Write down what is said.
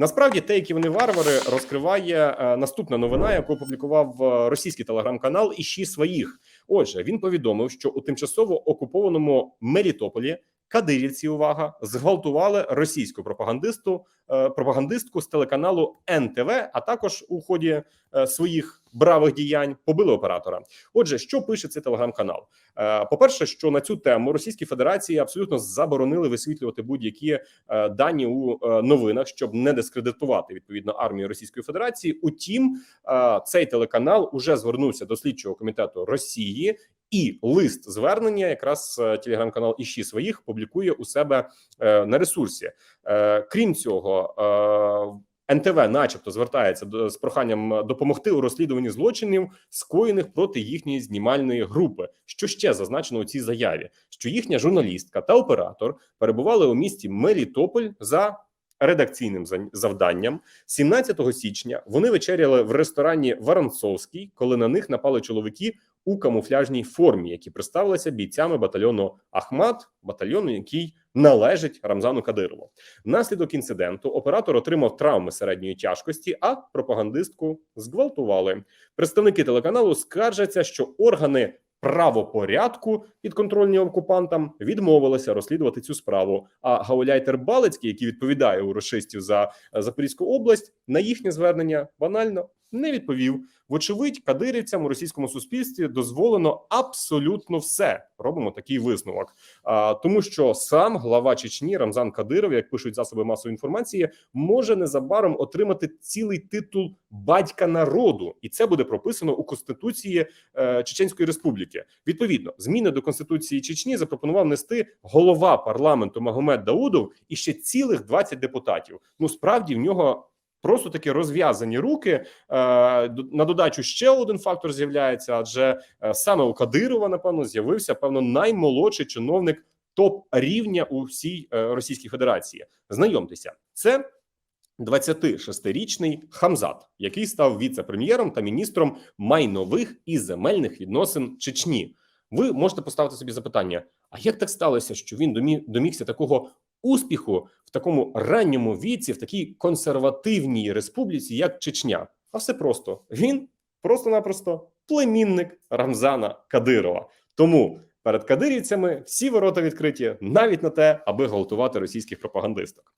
Насправді, те, які вони варвари, розкриває е, наступна новина, яку опублікував е, російський телеграм-канал «Іщі своїх. Отже, він повідомив, що у тимчасово окупованому Мелітополі кадирівці, увага, зґвалтували російську пропагандисту е, пропагандистку з телеканалу НТВ, а також у ході е, своїх бравих діянь побили оператора. Отже, що пише цей телеграм-канал? Е, По-перше, що на цю тему Російській Федерації абсолютно заборонили висвітлювати будь-які дані у новинах, щоб не дискредитувати відповідно армію Російської Федерації. Утім, цей телеканал уже звернувся до слідчого комітету Росії. І лист звернення, якраз е, телеграм-канал «Іщі своїх публікує у себе е, на ресурсі. Е, крім цього, НТВ, начебто, звертається до з проханням допомогти у розслідуванні злочинів, скоєних проти їхньої знімальної групи. Що ще зазначено у цій заяві? Що їхня журналістка та оператор перебували у місті Мелітополь за редакційним завданням. 17 січня вони вечеряли в ресторані Воронцовський, коли на них напали чоловіки у камуфляжній формі, які представилися бійцями батальйону Ахмат, батальйону, який належить Рамзану Кадирову. Внаслідок інциденту оператор отримав травми середньої тяжкості, а пропагандистку зґвалтували. Представники телеканалу скаржаться, що органи правопорядку підконтрольні окупантам відмовилася розслідувати цю справу. А Гауляйтер Балицький, який відповідає у рашистів за е, Запорізьку область, на їхнє звернення банально не відповів. Вочевидь, кадирівцям у російському суспільстві дозволено абсолютно все. Робимо такий висновок. А, тому, що сам глава Чечні Рамзан Кадиров, як пишуть засоби масової інформації, може незабаром отримати цілий титул батька народу, і це буде прописано у конституції е, Чеченської Республіки. Відповідно, зміни до конституції Чечні запропонував нести голова парламенту Магомед Даудов і ще цілих 20 депутатів. Ну справді в нього. Просто таки розв'язані руки Е, на додачу ще один фактор з'являється, адже е, саме у Кадирова, напевно, з'явився певно наймолодший чиновник топ рівня у всій е, Російській Федерації. Знайомтеся, це 26-річний Хамзат, який став віце-прем'єром та міністром майнових і земельних відносин Чечні. Ви можете поставити собі запитання: а як так сталося, що він домі- домігся такого успіху в такому ранньому віці, в такій консервативній республіці, як Чечня? А все просто він просто-напросто племінник Рамзана Кадирова. Тому перед кадирівцями всі ворота відкриті навіть на те, аби галтувати російських пропагандисток.